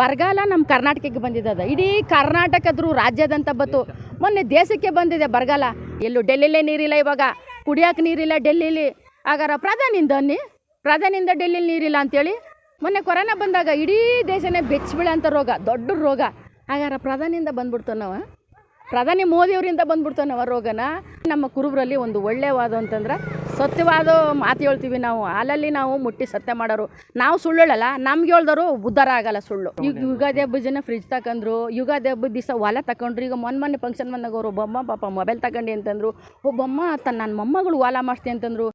ಬರಗಾಲ ನಮ್ಮ ಕರ್ನಾಟಕಕ್ಕೆ ಬಂದಿದ್ದದ ಇಡೀ ಕರ್ನಾಟಕದ್ರು ರಾಜ್ಯದಂತ ಬತ್ತು ಮೊನ್ನೆ ದೇಶಕ್ಕೆ ಬಂದಿದೆ ಬರಗಾಲ. ಎಲ್ಲೂ ಡೆಲ್ಲಿಲೇ ನೀರಿಲ್ಲ ಇವಾಗ. ಕುಡಿಯೋಕೆ ನೀರಿಲ್ಲ ಡೆಲ್ಲಿಲಿ. ಆಗಾರ ಪ್ರಧಾನಿಂದ ಅನ್ನಿ? ಪ್ರಧಾನಿಂದ ಡೆಲ್ಲಿಲಿ ನೀರಿಲ್ಲ ಅಂತೇಳಿ? ಮೊನ್ನೆ ಕೊರೋನಾ ಬಂದಾಗ ಇಡೀ ದೇಶನೇ ಬೆಚ್ಚಬೀಳಂತ ರೋಗ, ದೊಡ್ಡ ರೋಗ. ಆಗಾರ ಪ್ರಧಾನಿಯಿಂದ ಬಂದ್ಬಿಡ್ತು ನಾವು ಪ್ರಧಾನಿ ಮೋದಿಯವರಿಂದ ಬಂದ್ಬಿಡ್ತಾನವ ನಾವು ರೋಗನ? ನಮ್ಮ ಕುರುಬರಲ್ಲಿ ಒಂದು ಒಳ್ಳೆಯವಾದ ಅಂತಂದ್ರೆ ಸತ್ಯವಾದ ಮಾತು ಹೇಳ್ತೀವಿ ನಾವು. ಅಲ್ಲಲ್ಲಿ ನಾವು ಮುಟ್ಟಿ ಸತ್ಯ ಮಾಡೋರು. ನಾವು ಸುಳ್ಳು ಹೇಳಲ್ಲ ನಮ್ಗೆ ಹೇಳ್ದವರು ಉದ್ಧಾರ ಆಗಲ್ಲ ಸುಳ್ಳು. ಈಗ ಯುಗಾದಿ ಹಬ್ಬ ಜನ ಫ್ರಿಜ್ ತಗೊಂಡ್ರು ಯುಗಾದಿ ಹಬ್ಬ ದಿವಸ ಹೊಲ ತಕೊಂಡ್ರು ಈಗ ಮೊನ್ನೆ ಮೊನ್ನೆ ಫಂಕ್ಷನ್ ಬಂದಾಗ ಅವರು ಬೊಮ್ಮ ಪಾಪ ಮೊಬೈಲ್ ತಗೊಂಡು ಅಂತಂದ್ರು. ಒಬ್ಬಮ್ಮ ತನ್ನ ನನ್ನ ಮೊಮ್ಮಗಳು ಹೊಲ ಮಾಡ್ತೀನಿ ಅಂತಂದ್ರು.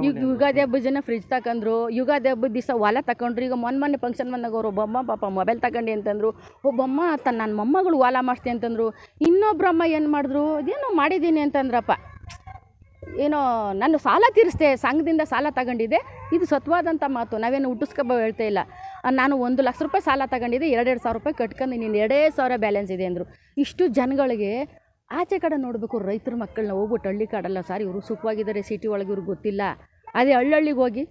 ಈಗ ಯುಗಾದಿ ಹಬ್ಬದ ಜನ ಫ್ರಿಜ್ ತಕೊಂಡ್ರು ಯುಗಾದಿ ಹಬ್ಬದ ದಿವಸ ಹೊಲ ತಕೊಂಡ್ರು, ಈಗ ಮೊನ್ನೆ ಮೊನ್ನೆ ಫಂಕ್ಷನ್ ಬಂದಾಗ ಅವರು ಒಬ್ಬಮ್ಮ ಪಾಪ ಮೊಬೈಲ್ ತಗೊಂಡು ಅಂತಂದ್ರು ಒಬ್ಬಮ್ಮ ತನ್ನ ನನ್ನ ಮೊಮ್ಮಗಳು ಹೊಲ ಮಾಡಿಸ್ತಿ ಅಂತಂದ್ರು. ಇನ್ನೊಬ್ಬರಮ್ಮ ಏನು ಮಾಡಿದ್ರು ಅದೇನೋ ಮಾಡಿದ್ದೀನಿ ಅಂತಂದ್ರಪ್ಪ. ಏನೋ, ನಾನು ಸಾಲ ತೀರಿಸ್ದೆ, ಸಂಘದಿಂದ ಸಾಲ ತಗೊಂಡಿದ್ದೆ, ಇದು ಸತ್ವಾದಂಥ ಮಾತು, ನಾವೇನು ಹುಟ್ಟಿಸ್ಕೊಬ ಹೇಳ್ತಾ ಇಲ್ಲ. ನಾನು ಒಂದು ಲಕ್ಷ ರೂಪಾಯಿ ಸಾಲ ತಗೊಂಡಿದ್ದೆ, ಎರಡೆರಡು ಸಾವಿರ ರೂಪಾಯಿ ಕಟ್ಕೊಂಡು ನೀನು ಎರಡೇ ಸಾವಿರ ಬ್ಯಾಲೆನ್ಸ್ ಇದೆ ಅಂದರು. ಇಷ್ಟು ಜನಗಳಿಗೆ ಆಚೆ ಕಡೆ ನೋಡಬೇಕು ರೈತರ ಮಕ್ಕಳನ್ನ ಹೋಗ್ಬಿಟ್ಟು ಹಳ್ಳಿ ಕಾಡಲ್ಲ. ಸರ್, ಇವರು ಸುಖವಾಗಿದ್ದಾರೆ ಸಿಟಿ ಒಳಗೆ ಇವ್ರಿಗೆ ಗೊತ್ತಿಲ್ಲ. ಅದೇ ಹಳ್ಳಿಗೆ ಹೋಗಿ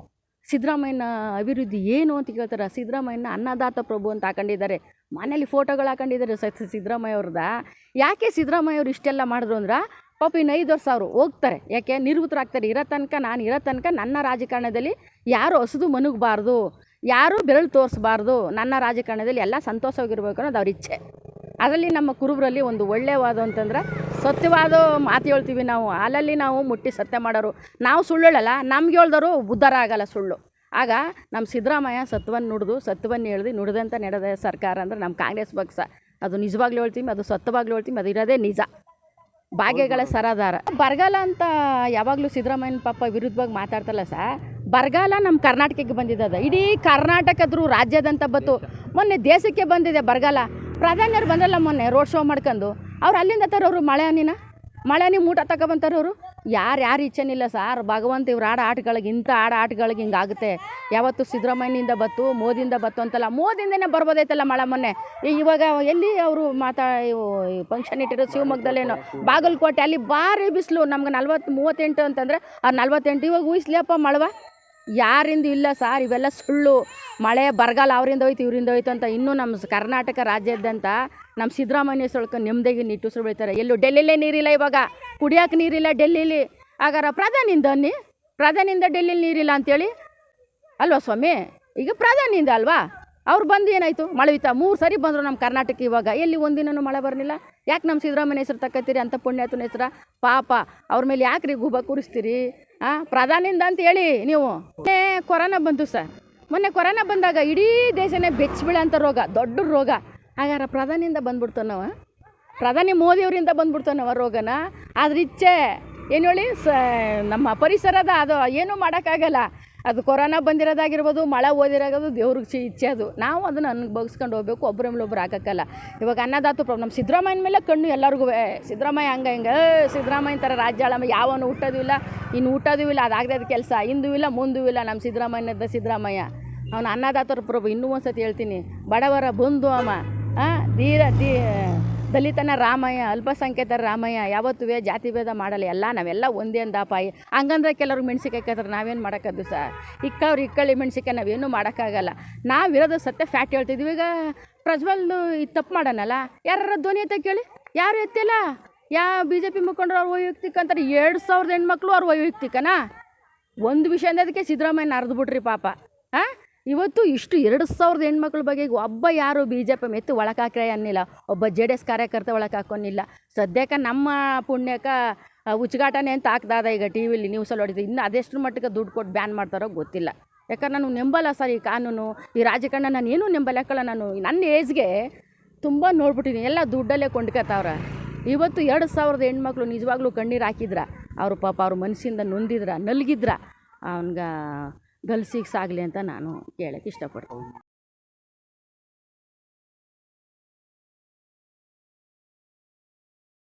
ಸಿದ್ದರಾಮಯ್ಯನ ಅಭಿವೃದ್ಧಿ ಏನು ಅಂತ ಕೇಳ್ತಾರೆ. ಸಿದ್ದರಾಮಯ್ಯನ ಅನ್ನದಾತ ಪ್ರಭು ಅಂತ ಹಾಕೊಂಡಿದ್ದಾರೆ. ಮನೇಲಿ ಫೋಟೋಗಳು ಹಾಕೊಂಡಿದ್ದಾರೆ ಸಿದ್ದರಾಮಯ್ಯ ಅವ್ರದ ಯಾಕೆ ಸಿದ್ದರಾಮಯ್ಯ ಅವ್ರು ಇಷ್ಟೆಲ್ಲ ಮಾಡಿದ್ರು ಅಂದ್ರೆ, ಪಾಪ ಇನ್ನು ಐದು ವರ್ಷ ಅವರು ಹೋಗ್ತಾರೆ. ಯಾಕೆ? ನಿವೃತ್ತರಾಗ್ತಾರೆ. ಇರೋ ತನಕ, ನಾನು ಇರೋ ತನಕ ನನ್ನ ರಾಜಕಾರಣದಲ್ಲಿ ಯಾರು ಹೊಸದು ಮನುಗಬಾರ್ದು. ಯಾರೂ ಬೆರಳು ತೋರಿಸ್ಬಾರ್ದು. ನನ್ನ ರಾಜಕಾರಣದಲ್ಲಿ ಎಲ್ಲ ಸಂತೋಷವಾಗಿರ್ಬೇಕು ಅನ್ನೋದು ಅವ್ರ ಇಚ್ಛೆ. ಅದರಲ್ಲಿ ನಮ್ಮ ಕುರುಬರಲ್ಲಿ ಒಂದು ಒಳ್ಳೆಯವಾದ ಅಂತಂದ್ರೆ ಸತ್ಯವಾದ ಮಾತು ಹೇಳ್ತೀವಿ ನಾವು. ಅಲ್ಲಲ್ಲಿ ನಾವು ಮುಟ್ಟಿ ಸತ್ಯ ಮಾಡೋರು. ನಾವು ಸುಳ್ಳು ಹೇಳಲ್ಲ ನಮ್ಗೆ ಹೇಳ್ದವರು ಉದ್ಧಾರ ಆಗಲ್ಲ ಸುಳ್ಳು. ಆಗ ನಮ್ಮ ಸಿದ್ದರಾಮಯ್ಯ ಸತ್ವವನ್ನು ನುಡಿದು ಸತ್ವನ್ನು ಹೇಳ್ದು ನುಡಿದಂತ ನಡೆದ ಸರ್ಕಾರ ಅಂದ್ರೆ ನಮ್ಮ ಕಾಂಗ್ರೆಸ್ ಪಕ್ಷ. ಅದು ನಿಜವಾಗ್ಲೂ ಹೇಳ್ತೀವಿ, ಅದು ಸತ್ಯವಾಗ್ಲೂ ಹೇಳ್ತೀವಿ, ಅದು ಇರೋದೇ ನಿಜ. ಭಾಗ್ಯಗಳ ಸರದಾರ. ಬರಗಾಲ ಅಂತ ಯಾವಾಗಲೂ ಸಿದ್ದರಾಮಯ್ಯನ ಪಾಪ ವಿರುದ್ಧವಾಗಿ ಮಾತಾಡ್ತಲ್ಲ ಸರ್ ಬರಗಾಲ ನಮ್ಮ ಕರ್ನಾಟಕಕ್ಕೆ ಬಂದಿದ್ದದ ಇಡೀ ಕರ್ನಾಟಕದ್ರು ರಾಜ್ಯದಂತ ಬತ್ತು ಮೊನ್ನೆ ದೇಶಕ್ಕೆ ಬಂದಿದೆ ಬರಗಾಲ. ಪ್ರಧಾನಿಯವ್ರು ಬಂದಲ್ಲ ಮೊನ್ನೆ ರೋಡ್ ಶೋ ಮಾಡ್ಕೊಂಡು, ಅವ್ರು ಅಲ್ಲಿಂದ ತರೋರು ಮಳೆ ಹನಿನ ಮಳೆ ಹನಿ ಮೂಟ ತಗೊಬಂತಾರವರು ಯಾರು ಯಾರು ಇಚ್ಛೆನಿಲ್ಲ ಸಾರ್, ಭಗವಂತ ಇವ್ರು ಆಡ ಆಟಗಳಿಗೆ, ಇಂಥ ಆಡ ಆಟಗಳಿಗೆ ಹಿಂಗಾಗುತ್ತೆ ಯಾವತ್ತು ಸಿದ್ದರಾಮಯ್ಯನಿಂದ ಬತ್ತು ಮೋದಿಯಿಂದ ಬತ್ತು ಅಂತಲ್ಲ, ಮೋದಿಯಿಂದನೇ ಬರ್ಬೋದೈತಲ್ಲ ಮಳೆ ಮೊನ್ನೆ. ಇವಾಗ ಎಲ್ಲಿ ಅವರು ಮಾತಾ ಫಂಕ್ಷನ್ ಇಟ್ಟಿರೋ ಶಿವಮೊಗ್ಗದಲ್ಲೇನೋ? ಬಾಗಲಕೋಟೆ, ಅಲ್ಲಿ ಭಾರಿ ಬಿಸಿಲು, ನಮ್ಗೆ ನಲ್ವತ್ತು, ಮೂವತ್ತೆಂಟು ಅಂತಂದರೆ, ಆ ನಲ್ವತ್ತೆಂಟು ಇವಾಗ ಊಹಿಸ್ಲಿಯಪ್ಪ ಮಳವ? ಯಾರಿಂದ ಇಲ್ಲ ಸಾರ್, ಇವೆಲ್ಲ ಸುಳ್ಳು. ಮಳೆ ಬರಗಾಲ ಅವರಿಂದ ಹೋಯ್ತು, ಇವರಿಂದ ಹೋಯ್ತು ಅಂತ ಇನ್ನೂ ನಮ್ಮ ಕರ್ನಾಟಕ ರಾಜ್ಯದಂತ ನಮ್ಮ ಸಿದ್ದರಾಮಯ್ಯ ಸೊಳ್ಕ ನೆಮ್ಮದಿಗೆ ನಿಟ್ಟುಸಿರು ಬೆಳಿತಾರೆ. ಎಲ್ಲೂ ಡೆಲ್ಲಿಲೇ ನೀರಿಲ್ಲ ಇವಾಗ. ಕುಡಿಯೋಕೆ ನೀರಿಲ್ಲ ಡೆಲ್ಲಿಲಿ. ಆಗಾರ ಪ್ರಧಾನಿಯಿಂದ ಅನ್ನಿ? ಪ್ರಧಾನಿಯಿಂದ ಡೆಲ್ಲಿಲಿ ನೀರಿಲ್ಲ ಅಂತೇಳಿ? ಅಲ್ವಾ ಸ್ವಾಮಿ? ಈಗ ಪ್ರಧಾನಿಯಿಂದ ಅಲ್ವಾ? ಅವ್ರು ಬಂದು ಏನಾಯಿತು? ಮಳೆವಿತ ಮೂರು ಸರಿ ಬಂದರು ನಮ್ಮ ಕರ್ನಾಟಕ ಇವಾಗ. ಎಲ್ಲಿ ಒಂದಿನೂ ಮಳೆ ಬರಲಿಲ್ಲ. ಯಾಕೆ ನಮ್ಮ ಸಿದ್ದರಾಮಯ್ಯ ಹೆಸರು ತಕ್ಕತ್ತೀರಿ ಅಂತ ಪುಣ್ಯಾತನ ಹೆಸರ? ಪಾಪ. ಅವ್ರ ಮೇಲೆ ಯಾಕೆ ರೀ ಗುಬ್ಬ ಕೂರಿಸ್ತೀರಿ? ಹಾಂ ಪ್ರಧಾನಿಂದ ಅಂತ ಹೇಳಿ ನೀವು. ಕೊರೋನಾ ಬಂತು ಸರ್. ಮೊನ್ನೆ ಕೊರೋನಾ ಬಂದಾಗ ಇಡೀ ದೇಶನೇ ಬೆಚ್ಚಬೀಳಂಥ ರೋಗ, ದೊಡ್ಡ ರೋಗ. ಹಾಗಾದ್ರೆ ಪ್ರಧಾನಿಯಿಂದ ಬಂದ್ಬಿಡ್ತಾವ ನಾವು ಪ್ರಧಾನಿ ಮೋದಿಯವರಿಂದ ಅವರಿಂದ ನಾವು ಆ ರೋಗನ? ಅದ್ರ ಇಚ್ಛೆ ಏನು ಹೇಳಿ ಸ, ನಮ್ಮ ಪರಿಸರದ ಅದು ಏನೂ ಮಾಡೋಕ್ಕಾಗಲ್ಲ. ಅದು ಕೊರೋನಾ ಬಂದಿರೋದಾಗಿರ್ಬೋದು, ಮಳೆ ಓದಿರೋದು ದೇವ್ರಿಗೆ ಇಚ್ಛೆ ಅದು. ನಾವು ಅದನ್ನು ಅನುಭವಿಸ್ಕೊಂಡು ಹೋಗ್ಬೇಕು ಒಬ್ಬರ ಮೇಲೆ ಒಬ್ರು ಹಾಕೋಕ್ಕಲ್ಲ. ಇವಾಗ ಅನ್ನದಾತು ಪ್ರಾಬ್ಲಮ್ ಸಿದ್ದರಾಮಯ್ಯನ ಮೇಲೆ ಕಣ್ಣು ಎಲ್ಲರಿಗೂ ಸಿದ್ದರಾಮಯ್ಯ ಹಂಗೆ ಹಿಂಗೆ ಸಿದ್ದರಾಮಯ್ಯ ಥರ ರಾಜ್ಯ ಆಳಮ್ಮ, ಯಾವನು ಹುಟ್ಟೋದು ಇಲ್ಲ, ಇನ್ನು ಹುಟ್ಟೋದು ಇಲ್ಲ ಅದಾಗದೆ ಅದು ಕೆಲಸ ಹಿಂದೂ ಇಲ್ಲ, ಮುಂದೂ ಇಲ್ಲ ನಮ್ಮ ಸಿದ್ದರಾಮಯ್ಯನದ್ದ ಸಿದ್ದರಾಮಯ್ಯ. ಅವನು ಅನ್ನದಾತರ ಪ್ರಭು, ಇನ್ನೂ ಒಂದು ಸತಿ ಹೇಳ್ತೀನಿ, ಬಡವರ ಬಂಧು ಅಮ್ಮ ಹಾಂ ಧೀರ, ಧೀ ದಲಿತನ ರಾಮಯ್ಯ, ಅಲ್ಪಸಂಖ್ಯಾತರ ರಾಮಯ್ಯ ಯಾವತ್ತೂ ಜಾತಿ ಭೇದ ಮಾಡಲ್ಲ. ಎಲ್ಲ ನಾವೆಲ್ಲ ಒಂದೇ ಅಂದಾಪಾಯಿ ಹಂಗಂದ್ರೆ ಕೆಲವ್ರಿಗೆ ಮೆಣಸಿಕಾಯಿ ಕೇಳ್ತಾರೆ ನಾವೇನು ಮಾಡೋಕ್ಕದ್ದು ಸರ್ ಇಕ್ಕವ್ರು ಇಕ್ಕಳಿ ಮೆಣಸಿಕಾಯಿ ನಾವೇನು ಮಾಡೋಕ್ಕಾಗಲ್ಲ. ನಾವಿರೋದು ಸತ್ಯ ಫ್ಯಾಟ್ ಹೇಳ್ತಿದ್ವಿ. ಈಗ ಪ್ರಜ್ವಲ್ದು ಈ ತಪ್ಪು ಮಾಡೋಣಲ್ಲ ಯಾರ ಧ್ವನಿ ಅಂತ ಕೇಳಿ? ಯಾರು ಎತ್ತಿಲ್ಲ? ಯಾವ ಬಿ ಜೆ ಪಿ ಮುಖಂಡರು ಅವ್ರು ವೈಯಕ್ತಿಕ ಅಂತಾರೆ. ಎರಡು ಸಾವಿರದ ಹೆಣ್ಮಕ್ಳು ಅವ್ರು ವೈಯಕ್ತಿಕನಾ? ಒಂದು ವಿಷಯ ಅಂದದಕ್ಕೆ ಸಿದ್ದರಾಮಯ್ಯನ ಅರ್ದು ಬಿಟ್ರಿ ಪಾಪ. ಹಾಂ ಇವತ್ತು ಇಷ್ಟು ಎರಡು ಸಾವಿರದ ಹೆಣ್ಮಕ್ಳ ಬಗ್ಗೆ ಒಬ್ಬ ಯಾರು ಬಿ ಜೆ ಪಿ ಮೆತ್ತು ಒಳಕಾಕ್ರೆ ಅನ್ನಿಲ್ಲ. ಒಬ್ಬ ಜೆ ಡಿ ಎಸ್ ಕಾರ್ಯಕರ್ತ ಒಳಗೆ ಸದ್ಯಕ್ಕೆ ನಮ್ಮ ಪುಣ್ಯಕ್ಕೆ ಉಚ್ಚಾಟನೆ ಅಂತ ಹಾಕ್ದಾದ ಈಗ ಟಿ ವಿಲಿ ನ್ಯೂಸಲ್ಲಿ ಹೊಡಿತು ಇನ್ನು ಅದೆಷ್ಟು ಮಟ್ಟಿಗೆ ದುಡ್ಡು ಕೊಟ್ಟು ಬ್ಯಾನ್ ಮಾಡ್ತಾರೋ ಗೊತ್ತಿಲ್ಲ. ಯಾಕಂದ್ರೆ ನಾನು ನೆಂಬಲ್ಲ ಸರ್ ಈ ಕಾನೂನು, ಈ ರಾಜಕಾರಣ ನಾನು ಏನೂ ನೆಂಬಲ್ಲ. ನಾನು ನನ್ನ ಏಜ್ಗೆ ತುಂಬ ನೋಡ್ಬಿಟ್ಟಿದ್ದೀನಿ ಎಲ್ಲ ದುಡ್ಡಲ್ಲೇ ಕೊಂಡ್ಕೊತಾವ್ರ. ಇವತ್ತು ಎರಡು ಸಾವಿರದ ಹೆಣ್ಮಕ್ಳು ನಿಜವಾಗ್ಲೂ ಕಣ್ಣೀರು ಹಾಕಿದ್ರ. ಅವರು ಪಾಪ ಅವ್ರ ಮನಸ್ಸಿಂದ ನೊಂದಿದ್ರ, ನಲ್ಗಿದ್ರ. ಅವನ್ಗೆ ಗಲ್ಸಿಗೆ ಸಾಗಲಿ ಅಂತ ನಾನು ಕೇಳಕ್ಕೆ ಇಷ್ಟಪಡ್ತೀನಿ.